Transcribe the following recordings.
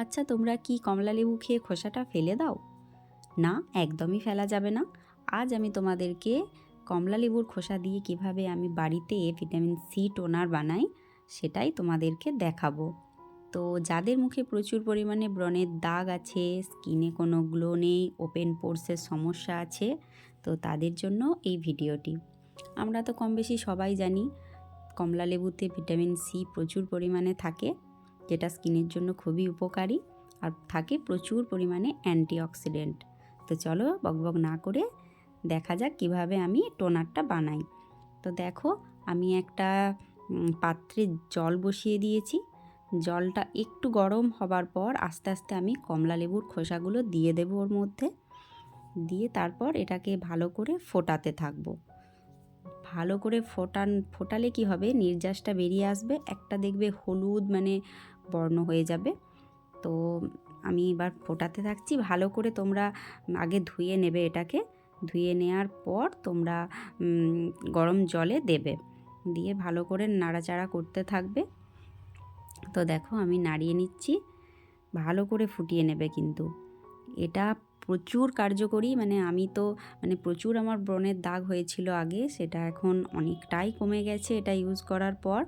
আচ্ছা তোমরা কি কমলা লেবু খেয়ে খোসাটা ফেলে দাও? না, একদমই ফেলা যাবে না। আজ আমি তোমাদেরকে কমলা লেবুর খোসা দিয়ে কীভাবে আমি বাড়িতে ভিটামিন সি টোনার বানাই, সেটাই তোমাদেরকে দেখাবো। তো যাদের মুখে প্রচুর পরিমাণে ব্রণের দাগ আছে স্কিনে কোনো গ্লো নেই ওপেন পোর্সের সমস্যা আছে, তো তাদের জন্য এই ভিডিওটি। আমরা তো কম বেশি সবাই জানি, কমলা লেবুতে ভিটামিন সি প্রচুর পরিমাণে থাকে। যেটা স্কিনের জন্য খুবই উপকারী আর থাকে প্রচুর পরিমাণে অ্যান্টিঅক্সিডেন্ট। তো চলো বকবক না করে দেখা যাক কীভাবে আমি টোনারটা বানাই। তো দেখো আমি একটা পাত্রে জল বসিয়ে দিয়েছি। জলটা একটু গরম হবার পর আস্তে আস্তে আমি কমলা লেবুর খোসাগুলো দিয়ে দেবো ওর মধ্যে। দিয়ে তারপর এটাকে ভালো করে ফোটাতে থাকব। ভালো করে ফোটান, ফোটালে কি হবে? নির্যাসটা বেরিয়ে আসবে। একটা দেখবে হলুদ মানে বর্ণ হয়ে যাবে। তো আমি এবার ফোটাতে থাকছি। ভালো করে তোমরা আগে ধুয়ে নেবে এটাকে। ধুয়ে নেওয়ার পর তোমরা গরম জলে দেবে। দিয়ে ভালো করে নাড়াচাড়া করতে থাকবে। তো দেখো আমি নাড়িয়ে নিচ্ছি। ভালো করে ফুটিয়ে নেবে কিন্তু। এটা প্রচুর কার্যকরী মানে আমি তো মানে প্রচুর আমার ব্রণের দাগ হয়েছিল আগে। সেটা এখন অনেকটাই কমে গেছে এটা ইউজ করার পর।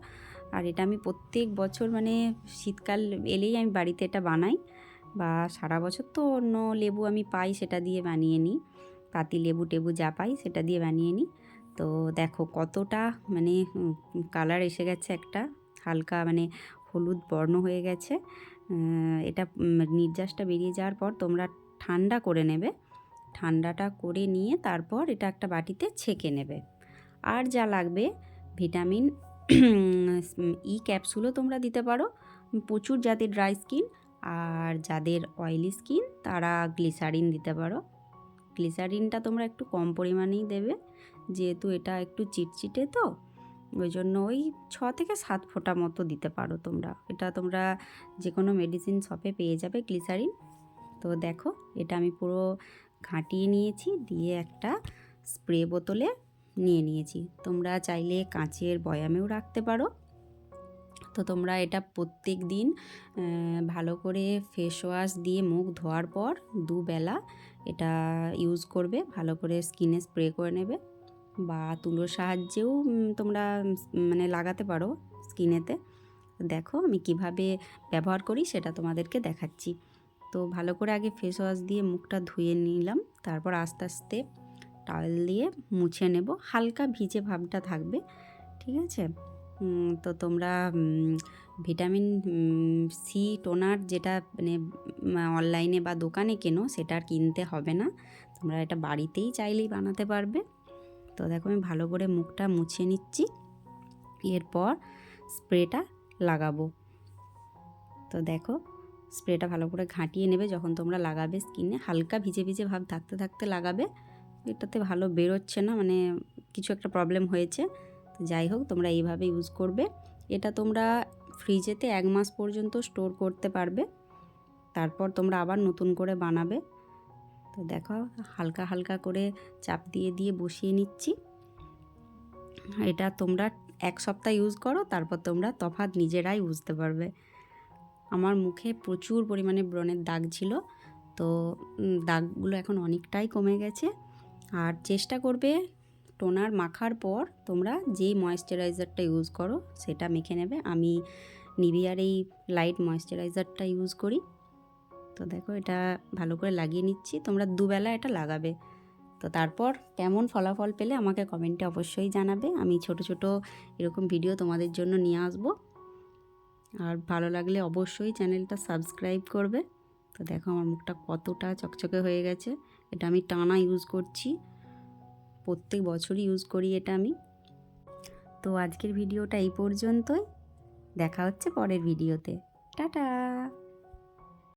আর এটা আমি প্রত্যেক বছর মানে শীতকাল এলেই আমি বাড়িতে এটা বানাই বা সারা বছর তো অন্য লেবু আমি পাই সেটা দিয়ে বানিয়ে নিই। পাতি লেবু টেবু যা পাই সেটা দিয়ে বানিয়ে নিই। তো দেখো কতটা মানে কালার এসে গেছে একটা, হালকা মানে হলুদ বর্ণ হয়ে গেছে। এটা নির্যাসটা বেরিয়ে যাওয়ার পর তোমরা ঠান্ডা করে নেবে। ঠান্ডাটা করে নিয়ে তারপর এটা একটা বাটিতে ছেঁকে নেবে। আর যা লাগবে ভিটামিন ই ক্যাপসুলও তোমরা দিতে পারো। প্রচুর যাদের ড্রাই স্কিন আর যাদের অয়েলি স্কিন তারা গ্লিসারিন দিতে পারো। গ্লিসারিনটা তোমরা একটু কম পরিমাণেই দেবে, যেহেতু এটা একটু চিটচিটে তো ওই জন্য ওই ছ থেকে সাত ফোঁটা মতো দিতে পারো তোমরা। এটা তোমরা যে কোনো মেডিসিন শপে পেয়ে যাবে গ্লিসারিন। তো দেখো, এটা আমি পুরো ঘাঁটিয়ে নিয়েছি, দিয়ে একটা স্প্রে বোতলে নিয়ে নিয়েছি। তোমরা চাইলে কাঁচের বয়ামেও রাখতে পারো। তো তোমরা এটা প্রত্যেক দিন ভালো করে ফেস ওয়াশ দিয়ে মুখ ধোয়ার পর দুবেলা এটা ইউজ করবে, ভালো করে স্কিনে স্প্রে করে নেবে বা তুলোর সাহায্যেও তোমরা মানে লাগাতে পারো স্কিনেতে দেখো আমি কীভাবে ব্যবহার করি সেটা তোমাদেরকে দেখাচ্ছি। তো ভালো করে আগে ফেস ওয়াশ দিয়ে মুখটা ধুয়ে নিলাম, তারপর আস্তে আস্তে টাওয়েল দিয়ে মুছে নেব। হালকা ভিজে ভাবটা থাকবে, ঠিক আছে? তো তোমরা ভিটামিন সি, টোনার যেটা মানে অনলাইনে বা দোকানে কেনো, সেটা আর কিনতে হবে না। তোমরা এটা বাড়িতেই চাইলেই বানাতে পারবে। তো দেখো, আমি ভালো করে মুখটা মুছে নিচ্ছি। এরপর স্প্রেটা লাগাবো। তো দেখো, স্প্রেটা ভালো করে ঘাঁটিয়ে নেবে। যখন তোমরা লাগাবে স্কিনে, হালকা ভিজে ভিজে ভাব থাকতে থাকতে লাগাবে। এটাতে ভালো বেরোচ্ছে না মানে কিছু একটা প্রবলেম হয়েছে। তো যাই হোক, তোমরা এইভাবে ইউজ করবে। এটা তোমরা ফ্রিজেতে এক মাস পর্যন্ত স্টোর করতে পারবে। তারপর তোমরা আবার নতুন করে বানাবে। তো দেখো, হালকা হালকা করে চাপ দিয়ে দিয়ে বসিয়ে নিচ্ছি। এটা তোমরা এক সপ্তাহ ইউজ করো, তারপর তোমরা তফাৎ নিজেরাই বুঝতে পারবে। আমার মুখে প্রচুর পরিমাণে ব্রণের দাগ ছিল, তো দাগগুলো এখন অনেকটাই কমে গেছে। আর চেষ্টা করবে টোনার মাখার পর তোমরা যেই ময়েশ্চারাইজারটা ইউজ করো সেটা মেখে নেবে। আমি নিভিয়ার এই লাইট ময়েশ্চারাইজারটা ইউজ করি। তো দেখো এটা ভালো করে লাগিয়ে নিচ্ছি। তোমরা দুবেলা এটা লাগাবে। তো তারপর কেমন ফলাফল পেলে আমাকে কমেন্টে অবশ্যই জানাবে। আমি ছোট ছোট এরকম ভিডিও তোমাদের জন্য নিয়ে আসব। আর ভালো লাগলে অবশ্যই চ্যানেলটা সাবস্ক্রাইব করবে। তো দেখো আমার মুখটা কতটা চকচকে হয়ে গেছে। এটা আমি টানা ইউজ করছি। প্রত্যেক বছরই ইউজ করি এটা আমি। তো আজকের ভিডিওটা এই পর্যন্তই। দেখা হচ্ছে পরের ভিডিওতে। টাটা!